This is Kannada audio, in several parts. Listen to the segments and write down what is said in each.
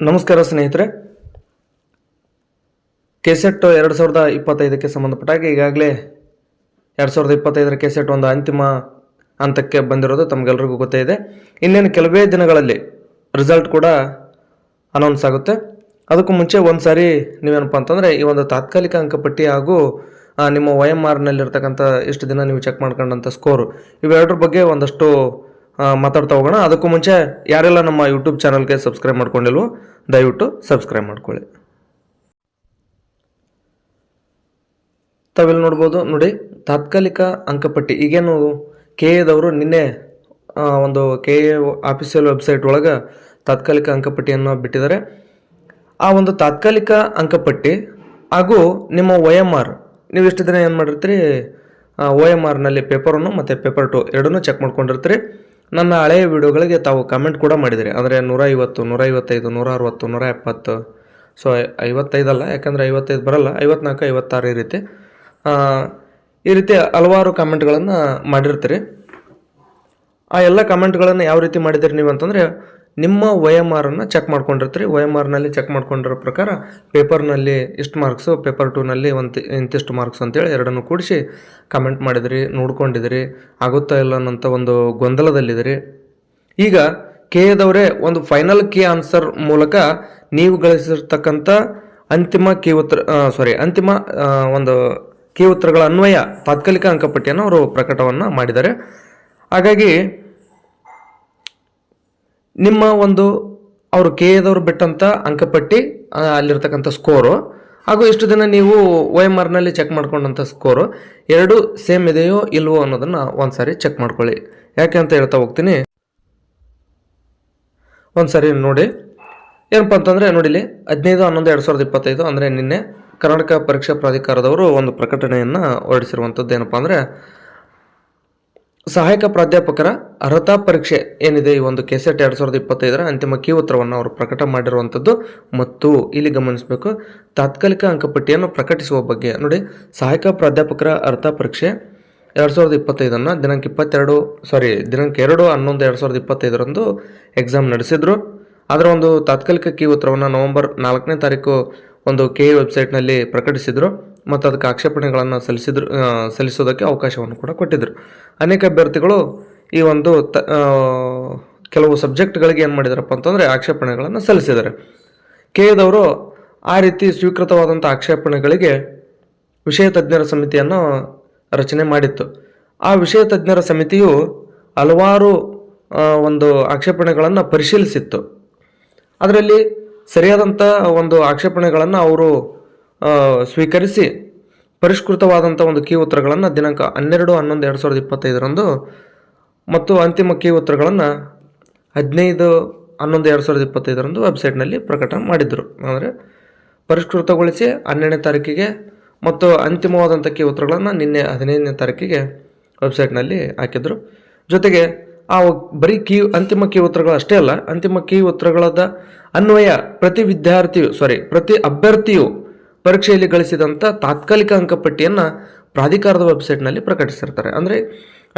ನಮಸ್ಕಾರ ಸ್ನೇಹಿತರೆ. ಕೆಸೆಟ್ ಎರಡು ಸಾವಿರದ ಇಪ್ಪತ್ತೈದಕ್ಕೆ ಸಂಬಂಧಪಟ್ಟ ಹಾಗೆ ಈಗಾಗಲೇ ಎರಡು ಸಾವಿರದ ಇಪ್ಪತ್ತೈದರ ಕೆಸೆಟ್ ಒಂದು ಅಂತಿಮ ಹಂತಕ್ಕೆ ಬಂದಿರೋದು ತಮಗೆಲ್ಲರಿಗೂ ಗೊತ್ತೇ ಇದೆ. ಇನ್ನೇನು ಕೆಲವೇ ದಿನಗಳಲ್ಲಿ ರಿಸಲ್ಟ್ ಕೂಡ ಅನೌನ್ಸ್ ಆಗುತ್ತೆ. ಅದಕ್ಕೂ ಮುಂಚೆ ಒಂದು ಸಾರಿ ನೀವೇನಪ್ಪ ಅಂತಂದರೆ ಈ ಒಂದು ತಾತ್ಕಾಲಿಕ ಅಂಕಪಟ್ಟಿ ಹಾಗೂ ನಿಮ್ಮ ವೈ ಎಂ ಆರ್ನಲ್ಲಿರ್ತಕ್ಕಂಥ ಇಷ್ಟು ದಿನ ನೀವು ಚೆಕ್ ಮಾಡ್ಕೊಂಡಂಥ ಸ್ಕೋರು ಇವೆರಡರ ಬಗ್ಗೆ ಒಂದಷ್ಟು ಮಾತಾಡ್ತಾ ಹೋಗೋಣ. ಅದಕ್ಕೂ ಮುಂಚೆ ಯಾರೆಲ್ಲ ನಮ್ಮ ಯೂಟ್ಯೂಬ್ ಚಾನಲ್ಗೆ ಸಬ್ಸ್ಕ್ರೈಬ್ ಮಾಡ್ಕೊಂಡಿಲ್ವೋ, ದಯವಿಟ್ಟು ಸಬ್ಸ್ಕ್ರೈಬ್ ಮಾಡ್ಕೊಳ್ಳಿ. ತಾವೆಲ್ಲಿ ನೋಡ್ಬೋದು, ನೋಡಿ, ತಾತ್ಕಾಲಿಕ ಅಂಕಪಟ್ಟಿ. ಈಗೇನು ಕೆ ಎದವರು ನಿನ್ನೆ ಒಂದು ಕೆ ಎ ಆಫೀಸಿಯಲ್ ವೆಬ್ಸೈಟ್ ಒಳಗೆ ತಾತ್ಕಾಲಿಕ ಅಂಕಪಟ್ಟಿಯನ್ನು ಬಿಟ್ಟಿದ್ದಾರೆ. ಆ ಒಂದು ತಾತ್ಕಾಲಿಕ ಅಂಕಪಟ್ಟಿ ಹಾಗೂ ನಿಮ್ಮ ಒ ಎಂ ಆರ್, ನೀವು ಇಷ್ಟು ದಿನ ಏನು ಮಾಡಿರ್ತೀರಿ? ಒ ಎಂ ಆರ್ನಲ್ಲಿ ಪೇಪರನ್ನು ಮತ್ತು ಪೇಪರ್ ಟು ಎರಡನ್ನೂ ಚೆಕ್ ಮಾಡ್ಕೊಂಡಿರ್ತೀರಿ. ನನ್ನ ಹಳೆಯ ವಿಡಿಯೋಗಳಿಗೆ ತಾವು ಕಮೆಂಟ್ ಕೂಡ ಮಾಡಿದಿರಿ. ಅಂದರೆ ನೂರ ಐವತ್ತು ನೂರ ಐವತ್ತೈದು ನೂರ ಅರವತ್ತು ನೂರ ಎಪ್ಪತ್ತು ಸೊ ಐವತ್ತೈದಲ್ಲ ಯಾಕಂದರೆ ಐವತ್ತೈದು ಬರಲ್ಲ, ಐವತ್ನಾಲ್ಕು, ಐವತ್ತಾರು ಈ ರೀತಿ. ಈ ರೀತಿ ಹಲವಾರು ಕಮೆಂಟ್ಗಳನ್ನು ಮಾಡಿರ್ತೀರಿ. ಆ ಎಲ್ಲ ಕಮೆಂಟ್ಗಳನ್ನು ಯಾವ ರೀತಿ ಮಾಡಿದಿರಿ ನೀವು ಅಂತಂದರೆ ನಿಮ್ಮ ಒ ಎಂ ಆರನ್ನು ಚೆಕ್ ಮಾಡ್ಕೊಂಡಿರ್ತೀರಿ. ವೈ ಎಂ ಆರ್ನಲ್ಲಿ ಚೆಕ್ ಮಾಡ್ಕೊಂಡಿರೋ ಪ್ರಕಾರ ಪೇಪರ್ನಲ್ಲಿ ಇಷ್ಟು ಮಾರ್ಕ್ಸು ಪೇಪರ್ ಟೂನಲ್ಲಿ ಒಂದು ಇಂತಿಷ್ಟು ಮಾರ್ಕ್ಸ್ ಅಂತೇಳಿ ಎರಡನ್ನು ಕೂಡಿಸಿ ಕಮೆಂಟ್ ಮಾಡಿದಿರಿ, ನೋಡ್ಕೊಂಡಿದಿರಿ. ಆಗುತ್ತಾ ಇಲ್ಲ ಅನ್ನೋಂಥ ಒಂದು ಗೊಂದಲದಲ್ಲಿದ್ದೀರಿ ಈಗ ಕೆ ಎದವರೇ ಒಂದು ಫೈನಲ್ ಕೀ ಆನ್ಸರ್ ಮೂಲಕ ನೀವು ಗಳಿಸಿರ್ತಕ್ಕಂಥ ಅಂತಿಮ ಕೀ ಉತ್ತರ ಸಾರಿ ಅಂತಿಮ ಒಂದು ಕೀ ಉತ್ತರಗಳ ಅನ್ವಯ ತಾತ್ಕಾಲಿಕ ಅಂಕಪಟ್ಟಿಯನ್ನು ಅವರು ಪ್ರಕಟವನ್ನು ಮಾಡಿದ್ದಾರೆ. ಹಾಗಾಗಿ ನಿಮ್ಮ ಒಂದು ಅವರು ಕೆ ಎದವರು ಬಿಟ್ಟಂಥ ಅಂಕಪಟ್ಟಿ ಅಲ್ಲಿರ್ತಕ್ಕಂಥ ಸ್ಕೋರು ಹಾಗೂ ಎಷ್ಟು ದಿನ ನೀವು ಒ ಎಂ ಆರ್ನಲ್ಲಿ ಚೆಕ್ ಮಾಡ್ಕೊಂಡಂಥ ಸ್ಕೋರು ಎರಡು ಸೇಮ್ ಇದೆಯೋ ಇಲ್ವೋ ಅನ್ನೋದನ್ನು ಒಂದು ಸಾರಿ ಚೆಕ್ ಮಾಡ್ಕೊಳ್ಳಿ. ಯಾಕೆ ಅಂತ ಹೇಳ್ತಾ ಹೋಗ್ತೀನಿ. ಒಂದು ಸರಿ ನೋಡಿ. ಏನಪ್ಪ ಅಂತಂದರೆ ನೋಡಿಲಿ ಹದಿನೈದು, ಹನ್ನೊಂದು, ಎರಡು ಸಾವಿರದ ಇಪ್ಪತ್ತೈದು ಅಂದರೆ ನಿನ್ನೆ ಕರ್ನಾಟಕ ಪರೀಕ್ಷಾ ಪ್ರಾಧಿಕಾರದವರು ಒಂದು ಪ್ರಕಟಣೆಯನ್ನು ಹೊರಡಿಸಿರುವಂಥದ್ದು ಏನಪ್ಪ ಅಂದರೆ ಸಹಾಯಕ ಪ್ರಾಧ್ಯಾಪಕರ ಅರ್ಹತಾ ಪರೀಕ್ಷೆ ಏನಿದೆ? ಈ ಒಂದು ಕೆಸೆಟ್ ಎರಡು ಸಾವಿರದ ಇಪ್ಪತ್ತೈದರ ಅಂತಿಮ ಕೀ ಉತ್ತರವನ್ನು ಅವರು ಪ್ರಕಟ ಮಾಡಿರುವಂಥದ್ದು ಮತ್ತು ಇಲ್ಲಿ ಗಮನಿಸಬೇಕು. ತಾತ್ಕಾಲಿಕ ಅಂಕಪಟ್ಟಿಯನ್ನು ಪ್ರಕಟಿಸುವ ಬಗ್ಗೆ ನೋಡಿ. ಸಹಾಯಕ ಪ್ರಾಧ್ಯಾಪಕರ ಅರ್ಹತಾ ಪರೀಕ್ಷೆ ಎರಡು ಸಾವಿರದ ಇಪ್ಪತ್ತೈದನ್ನು ದಿನಾಂಕ ಇಪ್ಪತ್ತೆರಡು ಸಾರಿ ದಿನಾಂಕ ಎರಡು ಹನ್ನೊಂದು ಎರಡು ಸಾವಿರದ ಇಪ್ಪತ್ತೈದರಂದು ಎಕ್ಸಾಮ್ ನಡೆಸಿದ್ರು. ಅದರ ಒಂದು ತಾತ್ಕಾಲಿಕ ಕೀ ಉತ್ತರವನ್ನು ನವೆಂಬರ್ ನಾಲ್ಕನೇ ತಾರೀಕು ಒಂದು ಕೆ ವೆಬ್ಸೈಟ್ನಲ್ಲಿ ಪ್ರಕಟಿಸಿದರು. ಮತ್ತು ಅದಕ್ಕೆ ಆಕ್ಷೇಪಣೆಗಳನ್ನು ಸಲ್ಲಿಸಿದ್ರು ಸಲ್ಲಿಸೋದಕ್ಕೆ ಅವಕಾಶವನ್ನು ಕೂಡ ಕೊಟ್ಟಿದ್ದರು ಅನೇಕ ಅಭ್ಯರ್ಥಿಗಳು ಈ ಒಂದು ತ ಕೆಲವು ಸಬ್ಜೆಕ್ಟ್ಗಳಿಗೆ ಏನು ಮಾಡಿದಾರಪ್ಪ ಅಂತಂದರೆ ಆಕ್ಷೇಪಣೆಗಳನ್ನು ಸಲ್ಲಿಸಿದ್ದಾರೆ. ಕೆ ಎದವರು ಆ ರೀತಿ ಸ್ವೀಕೃತವಾದಂಥ ಆಕ್ಷೇಪಣೆಗಳಿಗೆ ವಿಷಯ ತಜ್ಞರ ಸಮಿತಿಯನ್ನು ರಚನೆ ಮಾಡಿತ್ತು. ಆ ವಿಷಯ ತಜ್ಞರ ಸಮಿತಿಯು ಹಲವಾರು ಒಂದು ಆಕ್ಷೇಪಣೆಗಳನ್ನು ಪರಿಶೀಲಿಸಿತ್ತು. ಅದರಲ್ಲಿ ಸರಿಯಾದಂಥ ಒಂದು ಆಕ್ಷೇಪಣೆಗಳನ್ನು ಅವರು ಸ್ವೀಕರಿಸಿ ಪರಿಷ್ಕೃತವಾದಂಥ ಒಂದು ಕೀ ಉತ್ತರಗಳನ್ನು ದಿನಾಂಕ ಹನ್ನೆರಡು, ಹನ್ನೊಂದು, ಎರಡು ಸಾವಿರದ ಇಪ್ಪತ್ತೈದರಂದು ಮತ್ತು ಅಂತಿಮ ಕೀ ಉತ್ತರಗಳನ್ನು ಹದಿನೈದು, ಹನ್ನೊಂದು, ಎರಡು ಸಾವಿರದ ಇಪ್ಪತ್ತೈದರಂದು ವೆಬ್ಸೈಟ್ನಲ್ಲಿ ಪ್ರಕಟ ಮಾಡಿದ್ದರು ಅಂದರೆ ಪರಿಷ್ಕೃತಗೊಳಿಸಿ ಹನ್ನೆರಡನೇ ತಾರೀಕಿಗೆ ಮತ್ತು ಅಂತಿಮವಾದಂಥ ಕೀ ಉತ್ತರಗಳನ್ನು ನಿನ್ನೆ ಹದಿನೈದನೇ ತಾರೀಕಿಗೆ ವೆಬ್ಸೈಟ್ನಲ್ಲಿ ಹಾಕಿದ್ರು. ಜೊತೆಗೆ ಆ ಬರೀ ಕೀ, ಅಂತಿಮ ಕೀ ಉತ್ತರಗಳು ಅಷ್ಟೇ ಅಲ್ಲ, ಅಂತಿಮ ಕೀ ಉತ್ತರಗಳದ ಅನ್ವಯ ಪ್ರತಿ ವಿದ್ಯಾರ್ಥಿಯು ಸಾರಿ ಪ್ರತಿ ಅಭ್ಯರ್ಥಿಯು ಪರೀಕ್ಷೆಯಲ್ಲಿ ಗಳಿಸಿದಂಥ ತಾತ್ಕಾಲಿಕ ಅಂಕಪಟ್ಟಿಯನ್ನು ಪ್ರಾಧಿಕಾರದ ವೆಬ್ಸೈಟ್ನಲ್ಲಿ ಪ್ರಕಟಿಸಿರ್ತಾರೆ. ಅಂದರೆ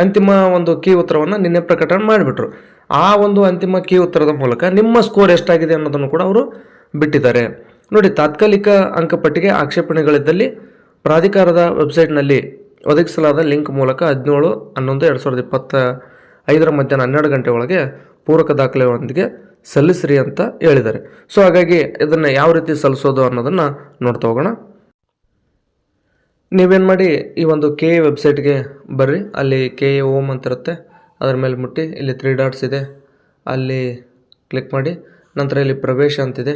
ಅಂತಿಮ ಒಂದು ಕೀ ಉತ್ತರವನ್ನು ನಿನ್ನೆ ಪ್ರಕಟಣೆ ಮಾಡಿಬಿಟ್ರು. ಆ ಒಂದು ಅಂತಿಮ ಕೀ ಉತ್ತರದ ಮೂಲಕ ನಿಮ್ಮ ಸ್ಕೋರ್ ಎಷ್ಟಾಗಿದೆ ಅನ್ನೋದನ್ನು ಕೂಡ ಅವರು ಬಿಟ್ಟಿದ್ದಾರೆ. ನೋಡಿ, ತಾತ್ಕಾಲಿಕ ಅಂಕಪಟ್ಟಿಗೆ ಆಕ್ಷೇಪಣೆಗಳಿದ್ದಲ್ಲಿ ಪ್ರಾಧಿಕಾರದ ವೆಬ್ಸೈಟ್ನಲ್ಲಿ ಒದಗಿಸಲಾದ ಲಿಂಕ್ ಮೂಲಕ ಹದಿನೇಳು, ಹನ್ನೊಂದು, ಎರಡು ಸಾವಿರದ ಇಪ್ಪತ್ತ ಐದರ ಮಧ್ಯಾಹ್ನ ಹನ್ನೆರಡು ಗಂಟೆ ಒಳಗೆ ಪೂರಕ ದಾಖಲೆಗಳೊಂದಿಗೆ ಸಲ್ಲಿಸ್ರಿ ಅಂತ ಹೇಳಿದ್ದಾರೆ. ಸೊ ಹಾಗಾಗಿ ಇದನ್ನು ಯಾವ ರೀತಿ ಸಲ್ಲಿಸೋದು ಅನ್ನೋದನ್ನು ನೋಡ್ತಾ ಹೋಗೋಣ. ನೀವೇನು ಮಾಡಿ ಈ ಒಂದು ಕೆ ಎ ವೆಬ್ಸೈಟ್ಗೆ ಬರ್ರಿ. ಅಲ್ಲಿ ಕೆ ಎ ಓಮ್ ಅಂತ ಇರುತ್ತೆ. ಅದರ ಮೇಲೆ ಮುಟ್ಟಿ. ಇಲ್ಲಿ ತ್ರೀ ಡಾಟ್ಸ್ ಇದೆ. ಅಲ್ಲಿ ಕ್ಲಿಕ್ ಮಾಡಿ. ನಂತರ ಇಲ್ಲಿ ಪ್ರವೇಶ ಅಂತಿದೆ.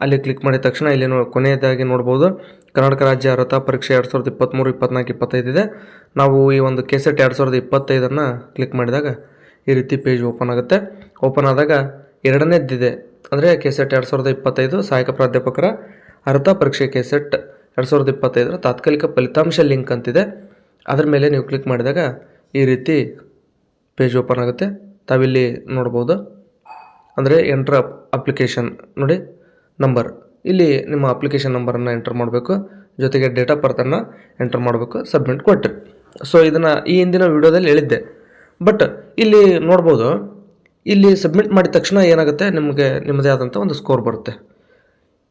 ಅಲ್ಲಿ ಕ್ಲಿಕ್ ಮಾಡಿದ ತಕ್ಷಣ ಇಲ್ಲಿ ನೋ ಕೊನೆಯದಾಗಿ ನೋಡ್ಬೋದು. ಕರ್ನಾಟಕ ರಾಜ್ಯ ಅರ್ಹತಾ ಪರೀಕ್ಷೆ ಎರಡು ಸಾವಿರದ ಇಪ್ಪತ್ತ್ಮೂರು ಇಪ್ಪತ್ನಾಲ್ಕು, ಇಪ್ಪತ್ತೈದು ಇದೆ. ನಾವು ಈ ಒಂದು ಕೆಸೆಟ್ ಎರಡು ಸಾವಿರದ ಇಪ್ಪತ್ತೈದನ್ನು ಕ್ಲಿಕ್ ಮಾಡಿದಾಗ ಈ ರೀತಿ ಪೇಜ್ ಓಪನ್ ಆಗುತ್ತೆ. ಓಪನ್ ಆದಾಗ ಎರಡನೇದಿದೆ ಅಂದರೆ ಕೆ ಸೆಟ್ ಎರಡು ಸಾವಿರದ ಇಪ್ಪತ್ತೈದು ಸಹಾಯಕ ಪ್ರಾಧ್ಯಾಪಕರ ಅರ್ಧ ಪರೀಕ್ಷೆ ಕೆಸೆಟ್ ಎರಡು ಸಾವಿರದ ಇಪ್ಪತ್ತೈದರ ತಾತ್ಕಾಲಿಕ ಫಲಿತಾಂಶ ಲಿಂಕ್ ಅಂತಿದೆ. ಅದ್ರ ಮೇಲೆ ನೀವು ಕ್ಲಿಕ್ ಮಾಡಿದಾಗ ಈ ರೀತಿ ಪೇಜ್ ಓಪನ್ ಆಗುತ್ತೆ. ತಾವಿಲ್ಲಿ ನೋಡ್ಬೋದು. ಅಂದರೆ ಎಂಟ್ರ್ ಅಪ್ಲಿಕೇಶನ್ ನೋಡಿ ನಂಬರ್ ಇಲ್ಲಿ ನಿಮ್ಮ ಅಪ್ಲಿಕೇಶನ್ ನಂಬರನ್ನು ಎಂಟರ್ ಮಾಡಬೇಕು. ಜೊತೆಗೆ ಡೇಟ್ ಆಫ್ ಬರ್ತನ್ನು ಎಂಟರ್ ಮಾಡಬೇಕು ಸಬ್ಮಿಟ್ ಕೊಟ್ಟರೆ ಸೊ ಇದನ್ನು ಈ ಹಿಂದಿನ ವಿಡಿಯೋದಲ್ಲಿ ಹೇಳಿದ್ದೆ. ಬಟ್ ಇಲ್ಲಿ ನೋಡ್ಬೋದು, ಇಲ್ಲಿ ಸಬ್ಮಿಟ್ ಮಾಡಿದ ತಕ್ಷಣ ಏನಾಗುತ್ತೆ? ನಿಮಗೆ, ನಿಮ್ಮದೇ ಆದಂಥ ಒಂದು ಸ್ಕೋರ್ ಬರುತ್ತೆ.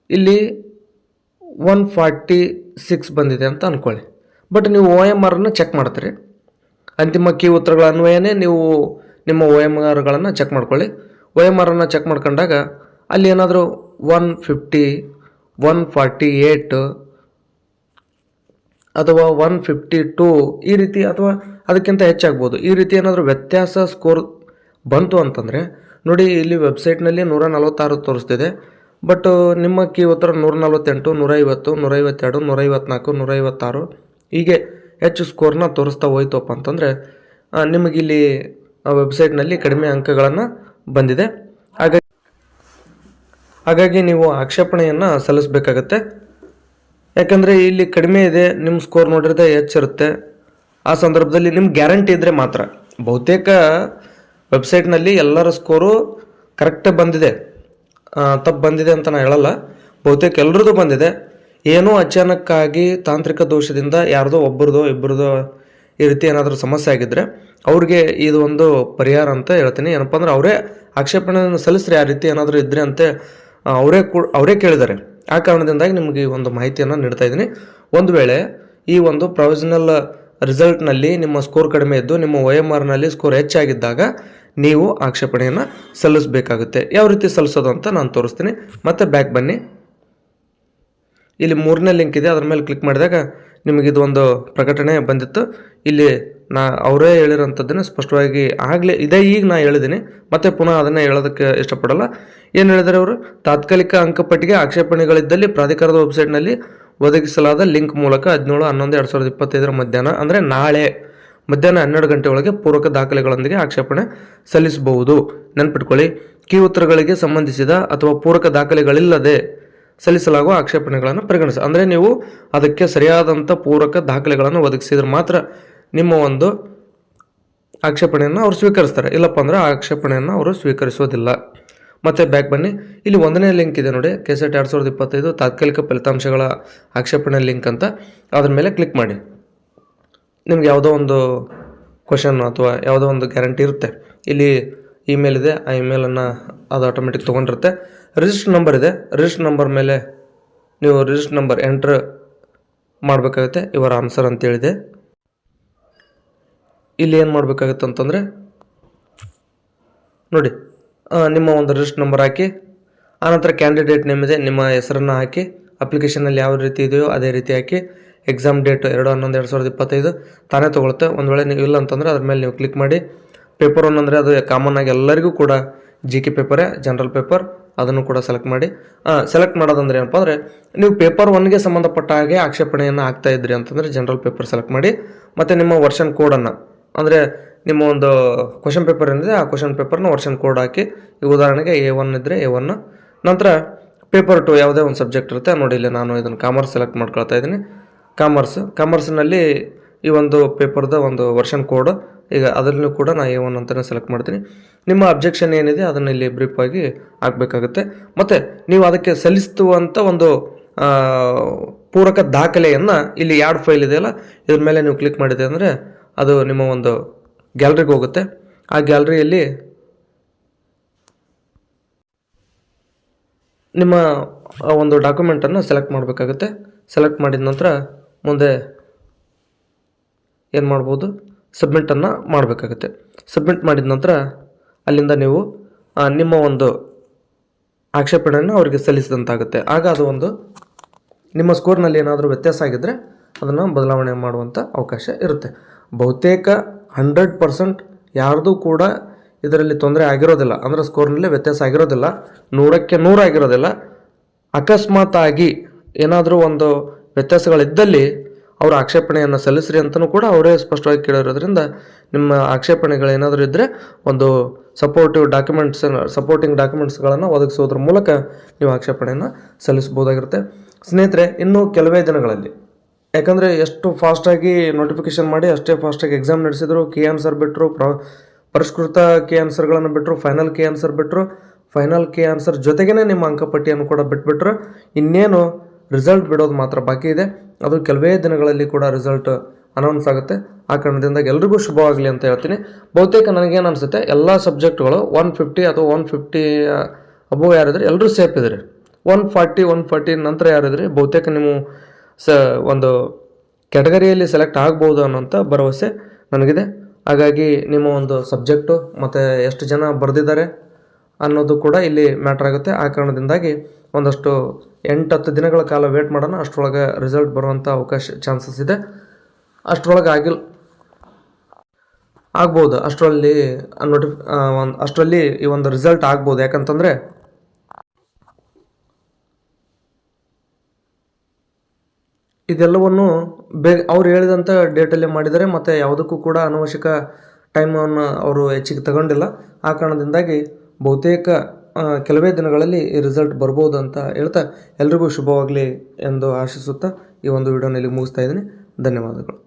ಇಲ್ಲಿ ಒನ್ ಫಾರ್ಟಿ ಸಿಕ್ಸ್ ಬಂದಿದೆ ಅಂತ ಅಂದ್ಕೊಳ್ಳಿ ಬಟ್ ನೀವು ಓ ಎಂ ಆರನ್ನು ಚೆಕ್ ಮಾಡ್ತೀರಿ. ಅಂತಿಮ ಕೀ ಉತ್ತರಗಳ ಅನ್ವಯನೇ ನೀವು ನಿಮ್ಮ ಓ ಎಂ ಆರ್ಗಳನ್ನು ಚೆಕ್ ಮಾಡ್ಕೊಳ್ಳಿ. ಓ ಎಂ ಆರನ್ನು ಚೆಕ್ ಮಾಡ್ಕೊಂಡಾಗ ಅಲ್ಲಿ ಏನಾದರೂ one fifty one forty eight ಅಥವಾ ಒನ್ ಫಿಫ್ಟಿ ಟೂ ಈ ರೀತಿ ಅಥವಾ ಅದಕ್ಕಿಂತ ಹೆಚ್ಚಾಗ್ಬೋದು. ಈ ರೀತಿ ಏನಾದರೂ ವ್ಯತ್ಯಾಸ ಸ್ಕೋರ್ ಬಂತು ಅಂತಂದರೆ, ನೋಡಿ ಇಲ್ಲಿ ವೆಬ್ಸೈಟ್ನಲ್ಲಿ ನೂರ ನಲವತ್ತಾರು ತೋರಿಸ್ತಿದೆ. ಬಟ್ ನಿಮ್ಮ ಕೀ ಉತ್ತರ ನೂರ ನಲವತ್ತೆಂಟು ನೂರೈವತ್ತು, ನೂರೈವತ್ತೆರಡು, ನೂರೈವತ್ನಾಲ್ಕು, ನೂರೈವತ್ತಾರು ಹೀಗೆ ಹೆಚ್ಚು ಸ್ಕೋರ್ನ ತೋರಿಸ್ತಾ ಹೋಯ್ತಪ್ಪ ಅಂತಂದರೆ ನಿಮಗಿಲ್ಲಿ ವೆಬ್ಸೈಟ್ನಲ್ಲಿ ಕಡಿಮೆ ಅಂಕಗಳನ್ನು ಬಂದಿದೆ. ಹಾಗಾಗಿ ಹಾಗಾಗಿ ನೀವು ಆಕ್ಷೇಪಣೆಯನ್ನು ಸಲ್ಲಿಸಬೇಕಾಗತ್ತೆ. ಯಾಕಂದರೆ ಇಲ್ಲಿ ಕಡಿಮೆ ಇದೆ, ನಿಮ್ಮ ಸ್ಕೋರ್ ನೋಡಿದ್ರೆ ಹೆಚ್ಚಿರುತ್ತೆ. ಆ ಸಂದರ್ಭದಲ್ಲಿ ನಿಮ್ಗೆ ಗ್ಯಾರಂಟಿ ಇದ್ದರೆ ಮಾತ್ರ. ಬಹುತೇಕ ವೆಬ್ಸೈಟ್ನಲ್ಲಿ ಎಲ್ಲರ ಸ್ಕೋರು ಕರೆಕ್ಟಾಗಿ ಬಂದಿದೆ. ತಪ್ಪು ಬಂದಿದೆ ಅಂತ ನಾನು ಹೇಳಲ್ಲ. ಬಹುತೇಕ ಎಲ್ಲರದ್ದು ಬಂದಿದೆ. ಏನೋ ಅಚಾನಕ್ಕಾಗಿ ತಾಂತ್ರಿಕ ದೋಷದಿಂದ ಯಾರ್ದೋ ಒಬ್ಬರದೋ ಇಬ್ಬರದೋ ಈ ರೀತಿ ಏನಾದರೂ ಸಮಸ್ಯೆ ಆಗಿದ್ದರೆ ಅವ್ರಿಗೆ ಇದು ಒಂದು ಪರಿಹಾರ ಅಂತ ಹೇಳ್ತೀನಿ. ಏನಪ್ಪ ಅಂದ್ರೆ ಅವರೇ ಆಕ್ಷೇಪಣೆಯನ್ನು ಸಲ್ಲಿಸ್ರಿ, ಆ ರೀತಿ ಏನಾದರೂ ಇದ್ರೆ ಅಂತ ಅವರೇ ಕೂ, ಅವರೇ ಕೇಳಿದ್ದಾರೆ. ಆ ಕಾರಣದಿಂದಾಗಿ ನಿಮಗೆ ಒಂದು ಮಾಹಿತಿಯನ್ನು ನೀಡ್ತಾ ಇದ್ದೀನಿ. ಒಂದು ವೇಳೆ ಈ ಒಂದು ಪ್ರೊವಿಷನಲ್ ರಿಸಲ್ಟ್ನಲ್ಲಿ ನಿಮ್ಮ ಸ್ಕೋರ್ ಕಡಿಮೆ ಇದ್ದು, ನಿಮ್ಮ ಒ ಎಂ ಆರ್ನಲ್ಲಿ ಸ್ಕೋರ್ ಹೆಚ್ಚಾಗಿದ್ದಾಗ ನೀವು ಆಕ್ಷೇಪಣೆಯನ್ನು ಸಲ್ಲಿಸಬೇಕಾಗುತ್ತೆ. ಯಾವ ರೀತಿ ಸಲ್ಲಿಸೋದು ಅಂತ ನಾನು ತೋರಿಸ್ತೀನಿ. ಮತ್ತೆ ಬ್ಯಾಕ್ ಬನ್ನಿ. ಇಲ್ಲಿ ಮೂರನೇ ಲಿಂಕ್ ಇದೆ, ಅದ್ರ ಮೇಲೆ ಕ್ಲಿಕ್ ಮಾಡಿದಾಗ ನಿಮಗೆ ಇದು ಒಂದು ಪ್ರಕಟಣೆ ಬಂದಿತ್ತು. ಇಲ್ಲಿ ನಾ, ಅವರೇ ಹೇಳಿರೋಂಥದ್ದನ್ನು ಸ್ಪಷ್ಟವಾಗಿ ಆಗಲೇ ಇದೇ, ಈಗ ನಾ ಹೇಳಿದ್ದೀನಿ. ಮತ್ತೆ ಪುನಃ ಅದನ್ನು ಹೇಳೋದಕ್ಕೆ ಇಷ್ಟಪಡಲ್ಲ. ಏನು ಹೇಳಿದರೆ ಅವರು? ತಾತ್ಕಾಲಿಕ ಅಂಕಪಟ್ಟಿಗೆ ಆಕ್ಷೇಪಣೆಗಳಿದ್ದಲ್ಲಿ ಪ್ರಾಧಿಕಾರದ ವೆಬ್ಸೈಟ್ನಲ್ಲಿ ಒದಗಿಸಲಾದ ಲಿಂಕ್ ಮೂಲಕ ಹದಿನೇಳು, ಹನ್ನೊಂದು, ಎರಡು ಸಾವಿರದ ಇಪ್ಪತ್ತೈದರ ಮಧ್ಯಾಹ್ನ, ಅಂದರೆ ನಾಳೆ ಮಧ್ಯಾಹ್ನ ಹನ್ನೆರಡು ಗಂಟೆ ಒಳಗೆ ಪೂರಕ ದಾಖಲೆಗಳೊಂದಿಗೆ ಆಕ್ಷೇಪಣೆ ಸಲ್ಲಿಸಬಹುದು. ನೆನ್ಪಿಟ್ಕೊಳ್ಳಿ, ಕೀ ಉತ್ತರಗಳಿಗೆ ಸಂಬಂಧಿಸಿದ ಅಥವಾ ಪೂರಕ ದಾಖಲೆಗಳಿಲ್ಲದೆ ಸಲ್ಲಿಸಲಾಗುವ ಆಕ್ಷೇಪಣೆಗಳನ್ನು ಪರಿಗಣಿಸಿ. ಅಂದರೆ ನೀವು ಅದಕ್ಕೆ ಸರಿಯಾದಂಥ ಪೂರಕ ದಾಖಲೆಗಳನ್ನು ಒದಗಿಸಿದ್ರೆ ಮಾತ್ರ ನಿಮ್ಮ ಒಂದು ಆಕ್ಷೇಪಣೆಯನ್ನು ಅವರು ಸ್ವೀಕರಿಸ್ತಾರೆ. ಇಲ್ಲಪ್ಪ ಅಂದ್ರೆ ಆ ಆಕ್ಷೇಪಣೆಯನ್ನು ಅವರು ಸ್ವೀಕರಿಸೋದಿಲ್ಲ ಮತ್ತೆ ಬ್ಯಾಕ್ ಬನ್ನಿ. ಇಲ್ಲಿ ಒಂದನೇ ಲಿಂಕ್ ಇದೆ ನೋಡಿ. ಕೆಸೆಟ್ ಎರಡು ಸಾವಿರದ ಇಪ್ಪತ್ತೈದು ತಾತ್ಕಾಲಿಕ ಫಲಿತಾಂಶಗಳ ಆಕ್ಷೇಪಣೆ ಲಿಂಕ್ ಅಂತ. ಅದ್ರ ಮೇಲೆ ಕ್ಲಿಕ್ ಮಾಡಿ. ನಿಮ್ಗೆ ಯಾವುದೋ ಒಂದು ಕ್ವಶನ್ ಅಥವಾ ಯಾವುದೋ ಒಂದು ಗ್ಯಾರಂಟಿ ಇರುತ್ತೆ. ಇಲ್ಲಿ ಇಮೇಲ್ ಇದೆ. ಆ ಇಮೇಲನ್ನು ಅದು ಆಟೋಮೆಟಿಕ್ ತೊಗೊಂಡಿರುತ್ತೆ. ರಿಜಿಸ್ಟರ್ ನಂಬರ್ ಇದೆ. ರಿಜಿಸ್ಟರ್ ನಂಬರ್ ಮೇಲೆ ನೀವು ರಿಜಿಸ್ಟರ್ ನಂಬರ್ ಎಂಟ್ರ್ ಮಾಡಬೇಕಾಗುತ್ತೆ. ಇವರ ಆನ್ಸರ್ ಅಂತೇಳಿದೆ ಇಲ್ಲಿ ಏನು ಮಾಡಬೇಕಾಗುತ್ತೆ ಅಂತಂದರೆ, ನೋಡಿ. ನಿಮ್ಮ ಒಂದು ರಿಜಿಸ್ಟರ್ ನಂಬರ್ ಹಾಕಿ ಆನಂತರ ಕ್ಯಾಂಡಿಡೇಟ್ ನೇಮ್ ಇದೆ, ನಿಮ್ಮ ಹೆಸರನ್ನು ಹಾಕಿ ಅಪ್ಲಿಕೇಶನಲ್ಲಿ ಯಾವ ರೀತಿ ಇದೆಯೋ ಅದೇ ರೀತಿ ಹಾಕಿ ಎಕ್ಸಾಮ್ ಡೇಟ್ ಎರಡು ಹನ್ನೊಂದು ಎರಡು ಸಾವಿರದ ಇಪ್ಪತ್ತೈದು ತಾನೇ ತೊಗೊಳುತ್ತೆ. ಒಂದು ವೇಳೆ ನೀವು ಇಲ್ಲ ಅಂತಂದರೆ ಅದ್ರ ಮೇಲೆ ನೀವು ಕ್ಲಿಕ್ ಮಾಡಿ ಪೇಪರ್ ಒನ್ ಅಂದರೆ ಅದು ಕಾಮನ್ ಆಗಿ ಎಲ್ಲರಿಗೂ ಕೂಡ ಜಿ ಕೆ ಪೇಪರೇ ಜನರಲ್ ಪೇಪರ್ ಅದನ್ನು ಕೂಡ ಸೆಲೆಕ್ಟ್ ಮಾಡಿ. ಸೆಲೆಕ್ಟ್ ಮಾಡೋದಂದ್ರೆ ಏನಪ್ಪ ಅಂದರೆ ನೀವು ಪೇಪರ್ ಒನ್ಗೆ ಸಂಬಂಧಪಟ್ಟ ಹಾಗೆ ಆಕ್ಷೇಪಣೆಯನ್ನು ಹಾಕ್ತಾ ಇದ್ರಿ ಅಂತಂದರೆ ಜನರಲ್ ಪೇಪರ್ ಸೆಲೆಕ್ಟ್ ಮಾಡಿ, ಮತ್ತು ನಿಮ್ಮ ವರ್ಷನ್ ಕೋಡನ್ನು ಅಂದರೆ ನಿಮ್ಮ ಒಂದು ಕ್ವಶನ್ ಪೇಪರ್ ಏನಿದೆ, ಆ ಕ್ವಶನ್ ಪೇಪರ್ನ ವರ್ಷನ್ ಕೋಡ್ ಹಾಕಿ, ಈಗ ಉದಾಹರಣೆಗೆ ಎ ಒನ್ ಇದ್ದರೆ ಎ ಒನ್ ನಂತರ ಪೇಪರ್ ಟು ಯಾವುದೇ ಒಂದು ಸಬ್ಜೆಕ್ಟ್ ಇರುತ್ತೆ, ನೋಡಿ ಇಲ್ಲಿ ನಾನು ಇದನ್ನು ಕಾಮರ್ಸ್ ಸೆಲೆಕ್ಟ್ ಮಾಡ್ಕೊಳ್ತಾ ಇದ್ದೀನಿ. ಕಾಮರ್ಸ್ ಕಾಮರ್ಸ್ನಲ್ಲಿ ಈ ಒಂದು ಪೇಪರ್ದ ಒಂದು ವರ್ಷನ್ ಕೋಡ್ ಈಗ ಅದರಲ್ಲೂ ಕೂಡ ನಾನು ಎ ಒನ್ ಅಂತಲೇ ಸೆಲೆಕ್ಟ್ ಮಾಡ್ತೀನಿ. ನಿಮ್ಮ ಅಬ್ಜೆಕ್ಷನ್ ಏನಿದೆ, ಅದನ್ನು ಇಲ್ಲಿ ಬ್ರೀಫಾಗಿ ಹಾಕಬೇಕಾಗುತ್ತೆ. ಮತ್ತು ನೀವು ಅದಕ್ಕೆ ಸಲ್ಲಿಸುವಂಥ ಒಂದು ಪೂರಕ ದಾಖಲೆಯನ್ನು ಇಲ್ಲಿ ಎರಡು ಫೈಲ್ ಇದೆಯಲ್ಲ, ಇದ್ರ ಮೇಲೆ ನೀವು ಕ್ಲಿಕ್ ಮಾಡಿದೆ ಅಂದರೆ ಅದು ನಿಮ್ಮ ಒಂದು ಗ್ಯಾಲರಿಗೆ ಹೋಗುತ್ತೆ. ಆ ಗ್ಯಾಲ್ರಿಯಲ್ಲಿ ನಿಮ್ಮ ಒಂದು ಡಾಕ್ಯುಮೆಂಟನ್ನು ಸೆಲೆಕ್ಟ್ ಮಾಡಬೇಕಾಗುತ್ತೆ. ಸೆಲೆಕ್ಟ್ ಮಾಡಿದ ನಂತರ ಮುಂದೆ ಏನು ಮಾಡ್ಬೋದು? ಸಬ್ಮಿಟನ್ನು ಮಾಡಬೇಕಾಗುತ್ತೆ. ಸಬ್ಮಿಟ್ ಮಾಡಿದ ನಂತರ ಅಲ್ಲಿಂದ ನೀವು ನಿಮ್ಮ ಒಂದು ಆಕ್ಷೇಪಣೆಯನ್ನು ಅವರಿಗೆ ಸಲ್ಲಿಸಿದಂತಾಗುತ್ತೆ. ಆಗ ಅದು ಒಂದು ನಿಮ್ಮ ಸ್ಕೋರ್ನಲ್ಲಿ ಏನಾದರೂ ವ್ಯತ್ಯಾಸ ಆಗಿದ್ದರೆ ಅದನ್ನು ಬದಲಾವಣೆ ಮಾಡುವಂಥ ಅವಕಾಶ ಇರುತ್ತೆ. ಬಹುತೇಕ ಹಂಡ್ರೆಡ್ ಪರ್ಸೆಂಟ್ ಯಾರ್ದು ಕೂಡ ಇದರಲ್ಲಿ ತೊಂದರೆ ಆಗಿರೋದಿಲ್ಲ. ಅಂದರೆ ಸ್ಕೋರ್ನಲ್ಲಿ ವ್ಯತ್ಯಾಸ ಆಗಿರೋದಿಲ್ಲ. ನೂರಕ್ಕೆ ನೂರು ಆಗಿರೋದಿಲ್ಲ. ಅಕಸ್ಮಾತ್ ಆಗಿ ಏನಾದರೂ ಒಂದು ವ್ಯತ್ಯಾಸಗಳಿದ್ದಲ್ಲಿ ಅವರ ಆಕ್ಷೇಪಣೆಯನ್ನು ಸಲ್ಲಿಸ್ರಿ ಅಂತಲೂ ಕೂಡ ಅವರೇ ಸ್ಪಷ್ಟವಾಗಿ ಕೇಳಿರೋದ್ರಿಂದ ನಿಮ್ಮ ಆಕ್ಷೇಪಣೆಗಳೇನಾದರೂ ಇದ್ದರೆ ಒಂದು ಸಪೋರ್ಟಿವ್ ಡಾಕ್ಯುಮೆಂಟ್ಸ್ ಸಪೋರ್ಟಿಂಗ್ ಡಾಕ್ಯುಮೆಂಟ್ಸ್ಗಳನ್ನು ಒದಗಿಸೋದ್ರ ಮೂಲಕ ನೀವು ಆಕ್ಷೇಪಣೆಯನ್ನು ಸಲ್ಲಿಸ್ಬೋದಾಗಿರುತ್ತೆ ಸ್ನೇಹಿತರೆ, ಇನ್ನೂ ಕೆಲವೇ ದಿನಗಳಲ್ಲಿ ಯಾಕಂದರೆ ಎಷ್ಟು ಫಾಸ್ಟಾಗಿ ನೋಟಿಫಿಕೇಶನ್ ಮಾಡಿ ಅಷ್ಟೇ ಫಾಸ್ಟಾಗಿ ಎಕ್ಸಾಮ್ ನಡೆಸಿದ್ರು ಕೆ ಆನ್ಸರ್ ಬಿಟ್ಟರು ಪ್ರ ಪರಿಷ್ಕೃತ ಕೆ ಆನ್ಸರ್ಗಳನ್ನು ಬಿಟ್ಟರು ಫೈನಲ್ ಕೆ ಆನ್ಸರ್ ಬಿಟ್ಟರು ಫೈನಲ್ ಕೆ ಆನ್ಸರ್ ಜೊತೆಗೇ ನಿಮ್ಮ ಅಂಕಪಟ್ಟಿಯನ್ನು ಕೂಡ ಬಿಟ್ಬಿಟ್ರು. ಇನ್ನೇನು ರಿಸಲ್ಟ್ ಬಿಡೋದು ಮಾತ್ರ ಬಾಕಿ ಇದೆ. ಅದು ಕೆಲವೇ ದಿನಗಳಲ್ಲಿ ಕೂಡ ರಿಸಲ್ಟ್ ಅನೌನ್ಸ್ ಆಗುತ್ತೆ. ಆ ಕಾರಣದಿಂದ ಎಲ್ರಿಗೂ ಶುಭವಾಗಲಿ ಅಂತ ಹೇಳ್ತೀನಿ. ಬಹುತೇಕ ನನಗೇನು ಅನಿಸುತ್ತೆ ಎಲ್ಲ ಸಬ್ಜೆಕ್ಟ್ಗಳು ಒನ್ ಫಿಫ್ಟಿ ಅಥವಾ ಒನ್ ಫಿಫ್ಟಿ ಅಬೋ ಯಾರಿದ್ರೆ ಎಲ್ಲರೂ ಸೇಫ್ ಇದ್ರಿ ಒನ್ ಫಾರ್ಟಿ ಒನ್ ಫಾರ್ಟಿ ನಂತರ ಯಾರಿದ್ರಿ ಬಹುತೇಕ ನೀವು ಸ, ಒಂದು ಕ್ಯಾಟಗರಿಯಲ್ಲಿ ಸೆಲೆಕ್ಟ್ ಆಗ್ಬೋದು ಅನ್ನೋಂಥ ಭರವಸೆ ನನಗಿದೆ. ಹಾಗಾಗಿ ನಿಮ್ಮ ಒಂದು ಸಬ್ಜೆಕ್ಟು ಮತ್ತು ಎಷ್ಟು ಜನ ಬರೆದಿದ್ದಾರೆ ಅನ್ನೋದು ಕೂಡ ಇಲ್ಲಿ ಮ್ಯಾಟ್ರ್ ಆಗುತ್ತೆ. ಆ ಕಾರಣದಿಂದಾಗಿ ಒಂದಷ್ಟು ಎಂಟು ಹತ್ತು ದಿನಗಳ ಕಾಲ ವೇಟ್ ಮಾಡೋಣ. ಅಷ್ಟರೊಳಗೆ ರಿಸಲ್ಟ್ ಬರುವಂಥ ಅವಕಾಶ ಚಾನ್ಸಸ್ ಇದೆ. ಅಷ್ಟರೊಳಗೆ ಆಗಿಲ್ಲ ಆಗ್ಬೋದು. ಅಷ್ಟರಲ್ಲಿ ನೋಟಿಫ್ ಒಂದು, ಅಷ್ಟರಲ್ಲಿ ಈ ಒಂದು ರಿಸಲ್ಟ್ ಆಗ್ಬೋದು. ಯಾಕಂತಂದರೆ ಇದೆಲ್ಲವನ್ನು ಬೇಗ ಅವ್ರು ಹೇಳಿದಂಥ ಡೇಟಲ್ಲೇ ಮಾಡಿದ್ದಾರೆ ಮತ್ತು ಯಾವುದಕ್ಕೂ ಕೂಡ ಅನವಶ್ಯಕ ಟೈಮನ್ನು ಅವರು ಹೆಚ್ಚಿಗೆ ತಗೊಂಡಿಲ್ಲ. ಆ ಕಾರಣದಿಂದಾಗಿ ಬಹುತೇಕ ಕೆಲವೇ ದಿನಗಳಲ್ಲಿ ಈ ರಿಸಲ್ಟ್ ಬರ್ಬೋದು ಅಂತ ಹೇಳ್ತಾ ಎಲ್ರಿಗೂ ಶುಭವಾಗಲಿ ಎಂದು ಆಶಿಸುತ್ತಾ ಈ ಒಂದು ವಿಡಿಯೋನಲ್ಲಿ ಮುಗಿಸ್ತಾ ಇದ್ದೀನಿ. ಧನ್ಯವಾದಗಳು.